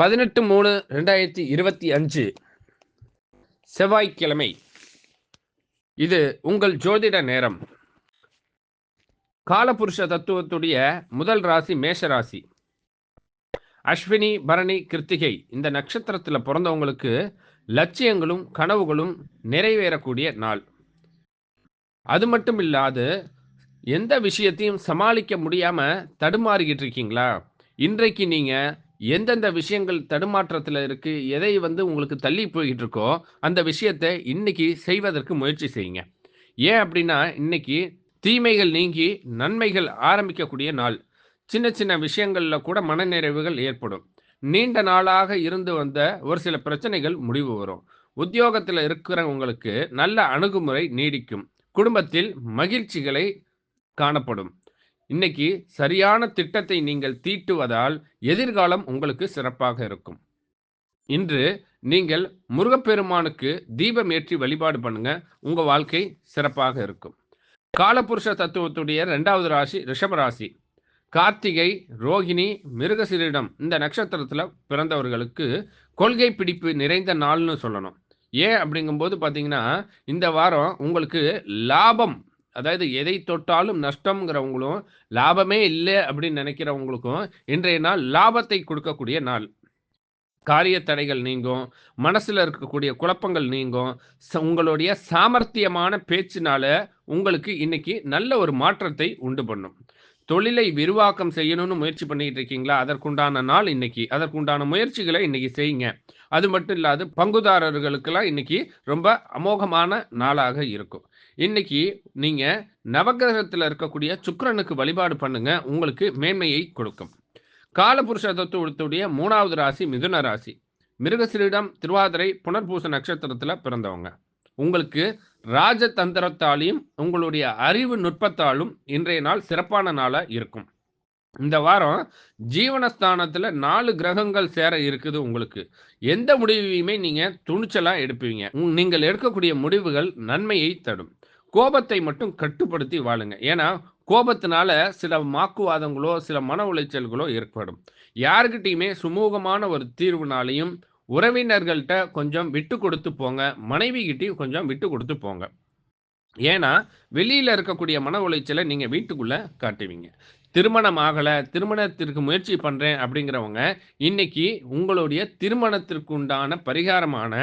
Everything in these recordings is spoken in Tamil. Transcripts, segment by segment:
பதினெட்டு மூணு ரெண்டாயிரத்தி இருபத்தி அஞ்சு செவ்வாய்க்கிழமை. இது உங்கள் ஜோதிட நேரம். காலபுருஷ தத்துவத்துடைய முதல் ராசி மேஷ ராசி. அஸ்வினி பரணி கிருத்திகை இந்த நட்சத்திரத்தில் பிறந்தவங்களுக்கு லட்சியங்களும் கனவுகளும் நிறைவேறக்கூடிய நாள். அது மட்டும் இல்லாது எந்த விஷயத்தையும் சமாளிக்க முடியாமல் தடுமாறிக்கிட்டு இருக்கீங்களா? இன்றைக்கு நீங்கள் எந்தெந்த விஷயங்கள் தடுமாற்றத்தில் இருக்கு எதை வந்து உங்களுக்கு தள்ளி போய்கிட்டு இருக்கோ அந்த விஷயத்தை இன்னைக்கு செய்வதற்கு முயற்சி செய்யுங்க. ஏன் அப்படின்னா இன்னைக்கு தீமைகள் நீங்கி நன்மைகள் ஆரம்பிக்கக்கூடிய நாள். சின்ன சின்ன விஷயங்களில் கூட மனநிறைவுகள் ஏற்படும். நீண்ட நாளாக இருந்து வந்த ஒரு சில பிரச்சனைகள் முடிவு வரும். உத்தியோகத்தில் இருக்கிறவங்களுக்கு நல்ல அணுகுமுறை நீடிக்கும். குடும்பத்தில் மகிழ்ச்சிகளை காணப்படும். இன்னைக்கு சரியான திட்டத்தை நீங்கள் தீட்டுவதால் எதிர்காலம் உங்களுக்கு சிறப்பாக இருக்கும். இன்று நீங்கள் முருகப்பெருமானுக்கு தீபம் ஏற்றி வழிபாடு பண்ணுங்க உங்க வாழ்க்கை சிறப்பாக இருக்கும். காலபுருஷ தத்துவத்துடைய ரெண்டாவது ராசி ரிஷபராசி கார்த்திகை ரோகிணி மிருகசிரிடம் இந்த நட்சத்திரத்தில் பிறந்தவர்களுக்கு கொள்கை பிடிப்பு நிறைந்த நாள்னு சொல்லணும். ஏன் அப்படிங்கும்போது பார்த்தீங்கன்னா இந்த வாரம் உங்களுக்கு லாபம் அதாவது எதை தொட்டாலும் நஷ்டம்ங்கிறவங்களும் லாபமே இல்லை அப்படின்னு நினைக்கிறவங்களுக்கும் இன்றைய நாள் லாபத்தை கொடுக்கக்கூடிய நாள். காரிய தடைகள் நீங்கும் மனசில் இருக்கக்கூடிய குழப்பங்கள் நீங்கும் உங்களுடைய சாமர்த்தியமான பேச்சினால உங்களுக்கு இன்னைக்கு நல்ல ஒரு மாற்றத்தை உண்டு பண்ணும். தொழிலை விரிவாக்கம் செய்யணும்னு முயற்சி பண்ணிட்டு இருக்கீங்களா? அதற்குண்டான நாள் இன்னைக்கு. அதற்குண்டான முயற்சிகளை இன்னைக்கு செய்யுங்க. அது மட்டும் இல்லாது பங்குதாரர்களுக்கெல்லாம் இன்னைக்கு ரொம்ப அமோகமான நாளாக இருக்கும். இன்னைக்கு நீங்க நவகிரகத்தில் இருக்கக்கூடிய சுக்கரனுக்கு வழிபாடு பண்ணுங்க உங்களுக்கு மேன்மையை கொடுக்கும். காலபுருஷ தத்துவத்துடைய மூணாவது ராசி மிதுன ராசி. மிருகசிரிடம் திருவாதிரை புனர்பூச நட்சத்திரத்தில் பிறந்தவங்க. உங்களுக்கு ராஜதந்திரத்தாலையும் உங்களுடைய அறிவு நுட்பத்தாலும் இன்றைய நாள் சிறப்பான நாளாக இருக்கும். இந்த வாரம் ஜீவனஸ்தானத்தில் நாலு கிரகங்கள் சேர இருக்குது உங்களுக்கு. எந்த முடிவையுமே நீங்கள் துணிச்சலாக எடுப்பீங்க. நீங்கள் எடுக்கக்கூடிய முடிவுகள் நன்மையை தரும். கோபத்தை மட்டும் கட்டுப்படுத்தி வாழுங்க. ஏன்னா கோபத்தினால சில மாக்குவாதங்களோ சில மன உளைச்சல்களோ ஏற்படும். யாருக்கிட்டையுமே சுமூகமான ஒரு தீர்வுனாலையும் உறவினர்கள்ட்ட கொஞ்சம் விட்டு கொடுத்து போங்க. மனைவிகிட்டையும் கொஞ்சம் விட்டு கொடுத்து போங்க. ஏன்னா வெளியில் இருக்கக்கூடிய மன உளைச்சலை நீங்கள் வீட்டுக்குள்ளே காட்டுவீங்க. திருமணம் ஆகலை திருமணத்திற்கு முயற்சி பண்ணுறேன் அப்படிங்கிறவங்க இன்னைக்கு உங்களுடைய திருமணத்திற்கு உண்டான பரிகாரமான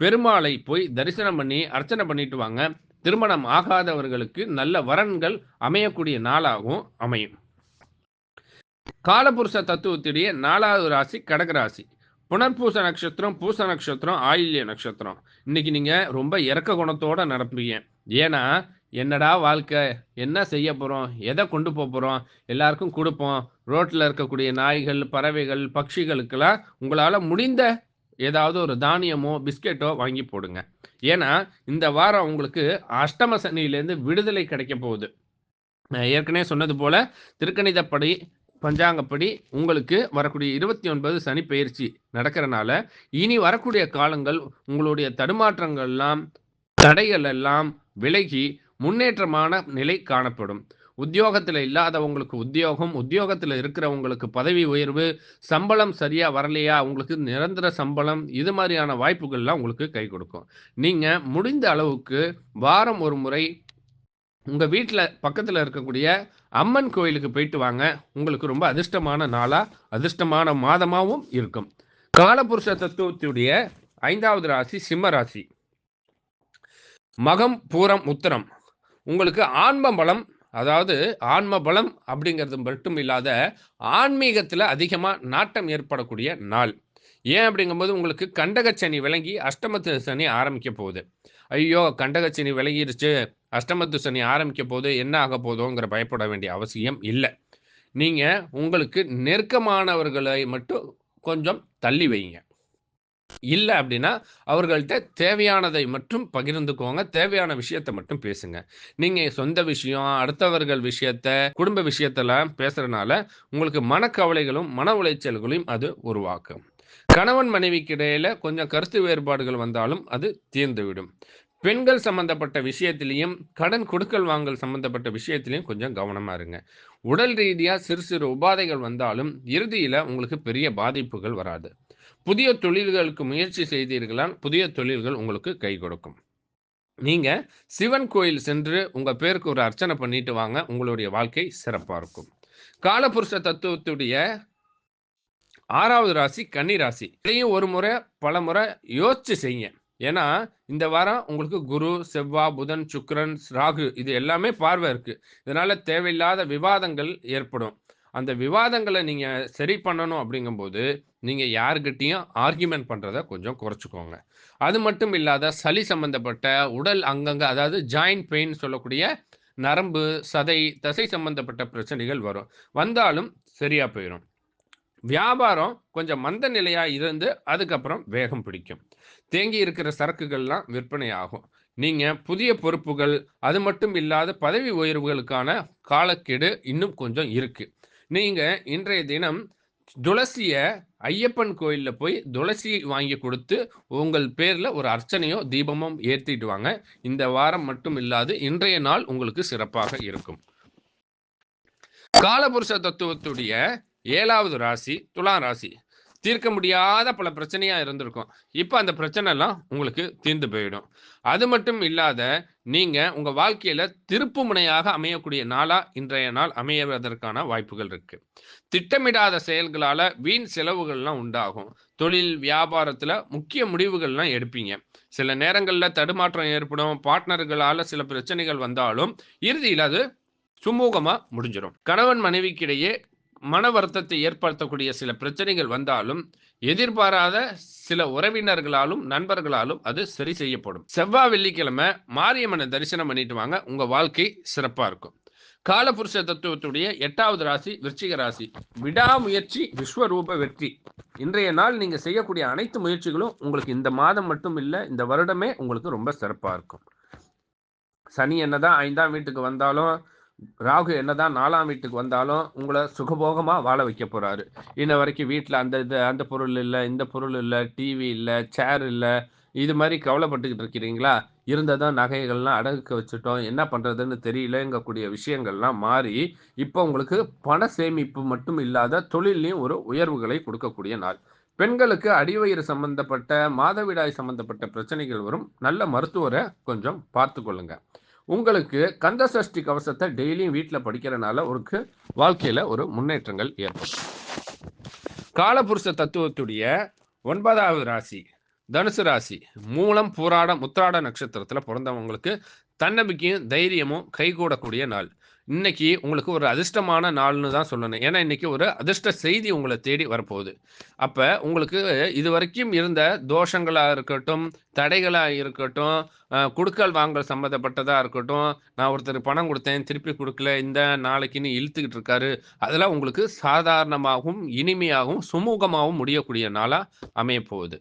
பெருமாளை போய் தரிசனம் பண்ணி அர்ச்சனை பண்ணிட்டு வாங்க. திருமணம் ஆகாதவர்களுக்கு நல்ல வரன்கள் அமையக்கூடிய நாளாகவும் அமையும். காலபுருஷ தத்துவத்துடைய நாலாவது ராசி கடகராசி புனர்பூச நட்சத்திரம் பூச நட்சத்திரம் ஆயில்ய நட்சத்திரம். இன்னைக்கு நீங்க ரொம்ப இறக்க குணத்தோட நடப்பீங்க. ஏன்னா என்னடா வாழ்க்கை? என்ன செய்ய போறோம்? எதை கொண்டு போக போறோம்? எல்லாருக்கும் கொடுப்போம். ரோட்ல இருக்கக்கூடிய நாய்கள் பறவைகள் பட்சிகளுக்கெல்லாம் உங்களால முடிந்த ஏதாவது ஒரு தானியமோ பிஸ்கெட்டோ வாங்கி போடுங்க. ஏன்னா இந்த வாரம் உங்களுக்கு அஷ்டம சனியிலேருந்து விடுதலை கிடைக்க போகுது. நான் ஏற்கனவே சொன்னது போல திருக்கணிதப்படி பஞ்சாங்கப்படி உங்களுக்கு வரக்கூடிய இருபத்தி ஒன்பது சனி பயிற்சி நடக்கிறனால இனி வரக்கூடிய காலங்கள் உங்களுடைய தடுமாற்றங்கள் எல்லாம் தடைகள் எல்லாம் விலகி முன்னேற்றமான நிலை காணப்படும். உத்தியோகத்தில் இல்லாதவங்களுக்கு உத்தியோகம் உத்தியோகத்தில் இருக்கிறவங்களுக்கு பதவி உயர்வு சம்பளம் சரியாக வரலையா உங்களுக்கு நிரந்தர சம்பளம் இது மாதிரியான வாய்ப்புகள்லாம் உங்களுக்கு கை கொடுக்கும். நீங்கள் முடிந்த அளவுக்கு வாரம் ஒரு முறை உங்கள் வீட்டில் பக்கத்தில் இருக்கக்கூடிய அம்மன் கோயிலுக்கு போயிட்டு வாங்க. உங்களுக்கு ரொம்ப அதிர்ஷ்டமான நாளாக அதிர்ஷ்டமான மாதமாகவும் இருக்கும். காலபுருஷ தத்துவத்துடைய ஐந்தாவது ராசி சிம்ம ராசி. மகம் பூரம் உத்தரம். உங்களுக்கு ஆன்ம பலம் அதாவது ஆன்ம பலம் அப்படிங்கிறது மட்டும் இல்லாத ஆன்மீகத்தில் அதிகமாக நாட்டம் ஏற்படக்கூடிய நாள். ஏன் அப்படிங்கும்போது உங்களுக்கு கண்டகச்சனி விளங்கி அஷ்டமத்து சனி ஆரம்பிக்க போகுது. ஐயோ கண்டகச்சனி விளங்கிருச்சு அஷ்டமத்து சனி ஆரம்பிக்க போது என்ன ஆக போதோங்கிற பயப்பட வேண்டிய அவசியம் இல்லை. நீங்கள் உங்களுக்கு நெருக்கமானவர்களை மட்டும் கொஞ்சம் தள்ளி வைங்க. இல்லை அப்படின்னா அவர்கள்ட்ட தேவையானதை மட்டும் பகிர்ந்துக்கோங்க தேவையான விஷயத்தை மட்டும் பேசுங்க. நீங்க சொந்த விஷயம் அடுத்தவர்கள் விஷயத்த குடும்ப விஷயத்தெல்லாம் பேசுறதுனால உங்களுக்கு மனக்கவலைகளும் மன உளைச்சல்களையும் அது உருவாக்கும். கணவன் மனைவிக்கு இடையில கொஞ்சம் கருத்து வேறுபாடுகள் வந்தாலும் அது தீர்ந்துவிடும். பெண்கள் சம்பந்தப்பட்ட விஷயத்திலையும் கடன் கொடுக்கல் வாங்கல் சம்பந்தப்பட்ட விஷயத்திலையும் கொஞ்சம் கவனமா இருங்க. உடல் ரீதியா சிறு சிறு உபாதைகள் வந்தாலும் இறுதியில உங்களுக்கு பெரிய பாதிப்புகள் வராது. புதிய தொழில்களுக்கு முயற்சி செய்தீர்களால் புதிய தொழில்கள் உங்களுக்கு கை கொடுக்கும். நீங்க சிவன் கோயில் சென்று உங்க பேருக்கு ஒரு அர்ச்சனை பண்ணிட்டு வாங்க உங்களுடைய வாழ்க்கை சிறப்பா இருக்கும். காலபுருஷ தத்துவத்துடைய ஆறாவது ராசி கன்னி ராசி. இதையும் ஒரு முறை பல முறை யோசிச்சு செய்யுங்க. ஏன்னா இந்த வாரம் உங்களுக்கு குரு செவ்வா புதன் சுக்ரன் ராகு இது எல்லாமே பார்வை இருக்கு. இதனால தேவையில்லாத விவாதங்கள் ஏற்படும். அந்த விவாதங்களை நீங்க சரி பண்ணணும் அப்படிங்கும்போது நீங்கள் யாருக்கிட்டேயும் ஆர்கியூமெண்ட் பண்ணுறத கொஞ்சம் குறைச்சிக்கோங்க. அது மட்டும் இல்லாத சளி சம்பந்தப்பட்ட உடல் அங்கங்கே அதாவது ஜாயிண்ட் பெயின் சொல்லக்கூடிய நரம்பு சதை தசை சம்பந்தப்பட்ட பிரச்சனைகள் வரும். வந்தாலும் சரியாக போயிடும் வியாபாரம் கொஞ்சம் மந்த நிலையாக இருந்து அதுக்கப்புறம் வேகம் பிடிக்கும். தேங்கி இருக்கிற சரக்குகள்லாம் விற்பனை ஆகும். நீங்கள் புதிய பொறுப்புகள் அது மட்டும் இல்லாத பதவி உயர்வுகளுக்கான காலக்கெடு இன்னும் கொஞ்சம் இருக்குது நீங்கள் இன்றைய தினம் துளசிய ஐயப்பன் கோயில்ல போய் துளசி வாங்கி கொடுத்து உங்கள் பேர்ல ஒரு அர்ச்சனையோ தீபமோ ஏற்றிட்டு வாங்க. இந்த வாரம் மட்டும் இல்லாது இன்றைய நாள் உங்களுக்கு சிறப்பாக இருக்கும். காலபுருஷ தத்துவத்துடைய ஏழாவது ராசி துலா ராசி. தீர்க்க முடியாத பல பிரச்சனையாக இருந்திருக்கும். இப்போ அந்த பிரச்சனைலாம் உங்களுக்கு தீர்ந்து போயிடும். அது மட்டும் இல்லாத நீங்கள் உங்கள் வாழ்க்கையில் திருப்பு முனையாக அமையக்கூடிய நாளாக இன்றைய நாள் அமையவதற்கான வாய்ப்புகள் இருக்குது திட்டமிடாத செயல்களால் வீண் செலவுகள்லாம் உண்டாகும். தொழில் வியாபாரத்தில் முக்கிய முடிவுகள்லாம் எடுப்பீங்க. சில நேரங்களில் தடுமாற்றம் ஏற்படும். பார்ட்னர்களால் சில பிரச்சனைகள் வந்தாலும் இறுதியில் அது சுமூகமாக முடிஞ்சிடும் கணவன் மனைவிக்கிடையே மன வருத்தத்தை ஏற்படுத்தக்கூடிய சில பிரச்சனைகள் வந்தாலும் எதிர்பாராத சில உறவினர்களாலும் நண்பர்களாலும் அது சரி செய்யப்படும். செவ்வாய் வெள்ளிக்கிழமை மாரியம்மனை தரிசனம் பண்ணிட்டு வாங்க. உங்க வாழ்க்கை சிறப்பா இருக்கும். காலபுருஷ தத்துவத்துடைய எட்டாவது ராசி விருச்சிக ராசி. விடாமுயற்சி விஸ்வரூப வெற்றி. இன்றைய நாள் நீங்க செய்யக்கூடிய அனைத்து முயற்சிகளும் உங்களுக்கு இந்த மாதம் மட்டும் இல்ல இந்த வருடமே உங்களுக்கு ரொம்ப சிறப்பா இருக்கும். சனி என்னதான் ஐந்தாம் வீட்டுக்கு வந்தாலும் ராகு என்னதான் நாலாம் வீட்டுக்கு வந்தாலும் உங்களை சுகபோகமா வாழ வைக்க போறாரு. இன்ன வரைக்கும் வீட்டில் அந்த இது அந்த பொருள் இல்லை இந்த பொருள் இல்லை டிவி இல்லை சேர் இல்லை இது மாதிரி கவலைப்பட்டுக்கிட்டு இருக்கிறீங்களா? இருந்ததும் நகைகள்லாம் அடகுக்க வச்சுட்டோம். என்ன பண்ணுறதுன்னு தெரியலங்கக்கூடிய விஷயங்கள்லாம் மாறி இப்போ உங்களுக்கு பண சேமிப்பு மட்டும் இல்லாத தொழிலையும் ஒரு உயர்வுகளை கொடுக்கக்கூடிய நாள். பெண்களுக்கு அடிவயிறு சம்பந்தப்பட்ட மாதவிடாய் சம்பந்தப்பட்ட பிரச்சனைகள் வரும். நல்ல மருத்துவரை கொஞ்சம் பார்த்து கொள்ளுங்க உங்களுக்கு கந்த சஷ்டி கவசத்தை டெய்லியும் வீட்டில் படிக்கிறனால உங்களுக்கு வாழ்க்கையில ஒரு முன்னேற்றங்கள் ஏற்படும். காலபுருஷ தத்துவத்துடைய ஒன்பதாவது ராசி தனுசு ராசி மூலம் பூராடம் உத்திராட நட்சத்திரத்துல பிறந்தவங்களுக்கு தன்னம்பிக்கையும் தைரியமும் கைகூடக்கூடிய நாள். இன்னைக்கு உங்களுக்கு ஒரு அதிர்ஷ்டமான நாள்னு தான் சொல்லணும். ஏன்னா இன்னைக்கு ஒரு அதிர்ஷ்ட செய்தி உங்களை தேடி வரப்போகுது. அப்போ உங்களுக்கு இது வரைக்கும் இருந்த தோஷங்களாக இருக்கட்டும் தடைகளாக இருக்கட்டும் கொடுக்கல் குடுக்கல் வாங்கல் சம்மந்தப்பட்டதாக இருக்கட்டும் நான் ஒருத்தர் பணம் கொடுத்தேன் திருப்பி கொடுக்கல இந்த நாளைக்குன்னு இழுத்துக்கிட்டு இருக்காரு. அதெல்லாம் உங்களுக்கு சாதாரணமாகவும் இனிமையாகவும் சுமூகமாகவும் முடியக்கூடிய நாளாக அமைய போகுது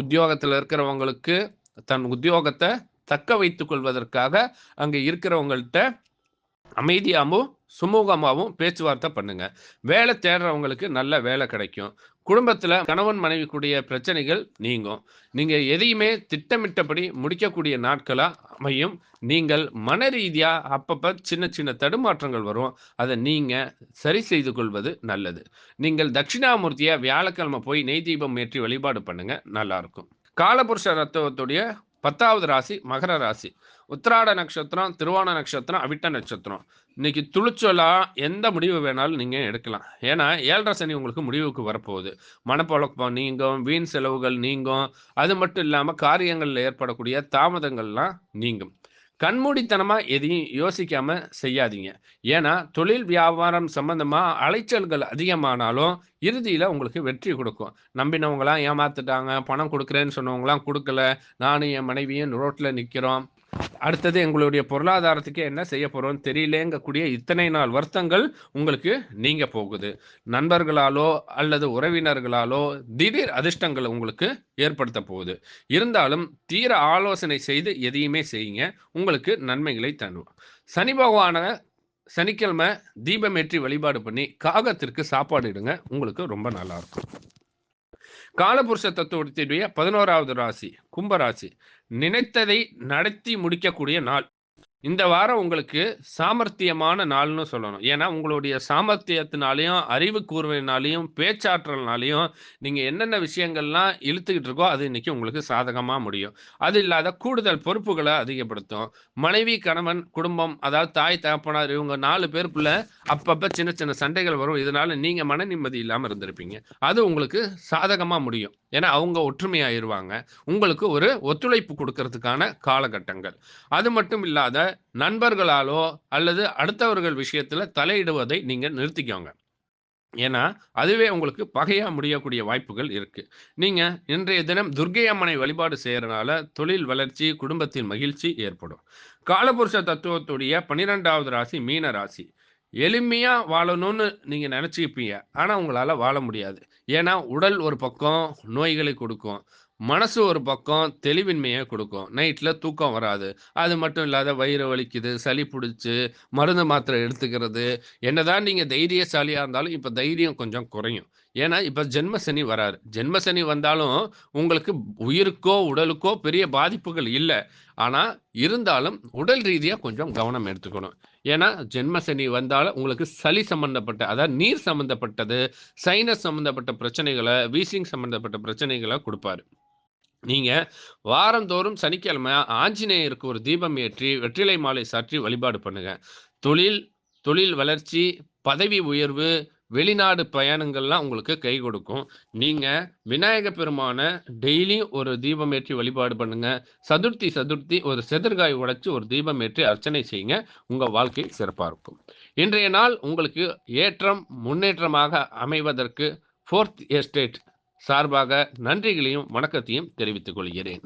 உத்தியோகத்தில் இருக்கிறவங்களுக்கு தன் உத்தியோகத்தை தக்க வைத்துக் கொள்வதற்காக அங்கே இருக்கிறவங்கள்ட்ட அமைதியாகவும் சுமூகமாகவும் பேச்சுவார்த்தை பண்ணுங்க. வேலை தேடுறவங்களுக்கு நல்ல வேலை கிடைக்கும். குடும்பத்தில் கணவன் மனைவிக்குடைய பிரச்சனைகள் நீங்கும். நீங்கள் எதையுமே திட்டமிட்டபடி முடிக்கக்கூடிய நாட்களாக அமையும். நீங்கள் மன ரீதியாக அப்பப்போ சின்ன சின்ன தடுமாற்றங்கள் வரும். அதை நீங்கள் சரி செய்து கொள்வது நல்லது. நீங்கள் தட்சிணாமூர்த்தியை வியாழக்கிழமை போய் நெய் தீபம் ஏற்றி வழிபாடு பண்ணுங்கள் நல்லாயிருக்கும் காலபுருஷ ரத்தவத்துடைய பத்தாவது ராசி மகர ராசி. உத்திராட நட்சத்திரம் திருவான நட்சத்திரம் அவிட்ட நட்சத்திரம். இன்னைக்கு துளிச்சொலா எந்த முடிவு வேணாலும் நீங்கள் எடுக்கலாம். ஏன்னா ஏழரை சனி உங்களுக்கு முடிவுக்கு வரப்போகுது. மனப்பழக்கம் நீங்கும் வீண் செலவுகள் நீங்கும். அது மட்டும் இல்லாமல் காரியங்களில் ஏற்படக்கூடிய தாமதங்கள்லாம் நீங்கும். கண்மூடித்தனமா எதையும் யோசிக்காம செய்யாதீங்க. ஏன்னா தொழில் வியாபாரம் சம்பந்தமா அலைச்சல்கள் அதிகமானாலும் இறுதியில உங்களுக்கு வெற்றி கொடுக்கும். நம்பினவங்களாம் ஏமாத்துட்டாங்க பணம் கொடுக்குறேன்னு சொன்னவங்களாம் கொடுக்கல. நானும் என் மனைவியும் ரோட்ல நிக்கிறோம். அடுத்தது எங்களுடைய பொருளாதாரத்துக்கு என்ன செய்ய போறோம் தெரியலேங்கக்கூடிய இத்தனை நாள் வருத்தங்கள் உங்களுக்கு நீங்க போகுது. நண்பர்களாலோ அல்லது உறவினர்களாலோ திடீர் அதிர்ஷ்டங்கள் உங்களுக்கு ஏற்படுத்த போகுது. இருந்தாலும் தீர ஆலோசனை செய்து எதையுமே செய்யுங்க. உங்களுக்கு நன்மைகளை தரும். சனி பகவான சனிக்கிழமை தீபமேற்றி வழிபாடு பண்ணி காகத்திற்கு சாப்பாடு இடுங்க. உங்களுக்கு ரொம்ப நல்லா இருக்கும். காலபுருஷ தத்துவத்தினுடைய பதினோராவது ராசி கும்பராசி. நினைத்ததை நடத்தி முடிக்கக்கூடிய நாள். இந்த வாரம் உங்களுக்கு சாமர்த்தியமான நாள்னு சொல்லணும். ஏன்னா உங்களுடைய சாமர்த்தியத்தினாலையும் அறிவு கூர்வையினாலையும் பேச்சாற்றல்னாலையும் நீங்கள் என்னென்ன விஷயங்கள்லாம் இழுத்துக்கிட்டு இருக்கோ அது இன்னைக்கு உங்களுக்கு சாதகமாக முடியும். அது இல்லாத கூடுதல் பொறுப்புகளை அதிகப்படுத்தும். மனைவி கணவன் குடும்பம் அதாவது தாய் தகப்பனார் இவங்க நாலு பேருக்குள்ள அப்பப்போ சின்ன சின்ன சண்டைகள் வரும். இதனால நீங்கள் மன நிம்மதி இல்லாமல் இருந்திருப்பீங்க. அது உங்களுக்கு சாதகமாக முடியும். ஏன்னா அவங்க ஒற்றுமையாயிருவாங்க. உங்களுக்கு ஒரு ஒத்துழைப்பு கொடுக்கறதுக்கான காலகட்டங்கள். அது மட்டும் இல்லாத நண்பர்களாலோ அல்லது அடுத்தவர்கள் விஷயத்துல தலையிடுவதை நீங்க நிறுத்திக்கோங்க. ஏன்னா அதுவே உங்களுக்கு பகையா முடியக்கூடிய வாய்ப்புகள் இருக்கு. நீங்க இன்றைய தினம் துர்கை அம்மனை வழிபாடு செய்கிறனால தொழில் வளர்ச்சி குடும்பத்தின் மகிழ்ச்சி ஏற்படும். காலபுருஷ தத்துவத்துடைய பன்னிரெண்டாவது ராசி மீன ராசி. எளிமையா வாழணும்னு நீங்க நினச்சிப்பீங்க ஆனா உங்களால வாழ முடியாது. ஏன்னா உடல் ஒரு பக்கம் நோய்களை கொடுக்கும். மனசு ஒரு பக்கம் தெளிவின்மையை கொடுக்கும். நைட்டில் தூக்கம் வராது. அது மட்டும் இல்லாத வயிறு வலிக்குது சளி பிடிச்சி மருந்து மாத்திரை எடுத்துக்கிறது. என்னதான் நீங்கள் தைரியசாலியாக இருந்தாலும் இப்போ தைரியம் கொஞ்சம் குறையும். ஏன்னா இப்போ ஜென்மசனி வராரு. ஜென்மசனி வந்தாலும் உங்களுக்கு உயிருக்கோ உடலுக்கோ பெரிய பாதிப்புகள் இல்லை. ஆனால் இருந்தாலும் உடல் ரீதியாக கொஞ்சம் கவனம் எடுத்துக்கணும். ஏன்னா ஜென்மசனி வந்தாலும் உங்களுக்கு சளி சம்மந்தப்பட்ட அதாவது நீர் சம்மந்தப்பட்டது சைனஸ் சம்மந்தப்பட்ட பிரச்சனைகளை வீசிங் சம்மந்தப்பட்ட பிரச்சனைகளை கொடுப்பாரு. நீங்கள் வாரந்தோறும் சனிக்கிழமை ஆஞ்சநேயருக்கு ஒரு தீபம் ஏற்றி வெற்றிலை மாலை சாற்றி வழிபாடு பண்ணுங்க. தொழில் தொழில் வளர்ச்சி பதவி உயர்வு வெளிநாடு பயணங்கள்லாம் உங்களுக்கு கை கொடுக்கும். நீங்கள் விநாயக பெருமான டெய்லியும் ஒரு தீபம் ஏற்றி வழிபாடு பண்ணுங்க. சதுர்த்தி சதுர்த்தி ஒரு செதிர்காய் உடைச்சு ஒரு தீபம் ஏற்றி அர்ச்சனை செய்யுங்க. உங்கள் வாழ்க்கை சிறப்பாக இருக்கும். இன்றைய நாள் உங்களுக்கு ஏற்றம் முன்னேற்றமாக அமைவதற்கு ஃபோர்த் எஸ்டேட் சார்பாக நன்றிகளையும் வணக்கத்தையும் தெரிவித்துக் கொள்கிறேன்.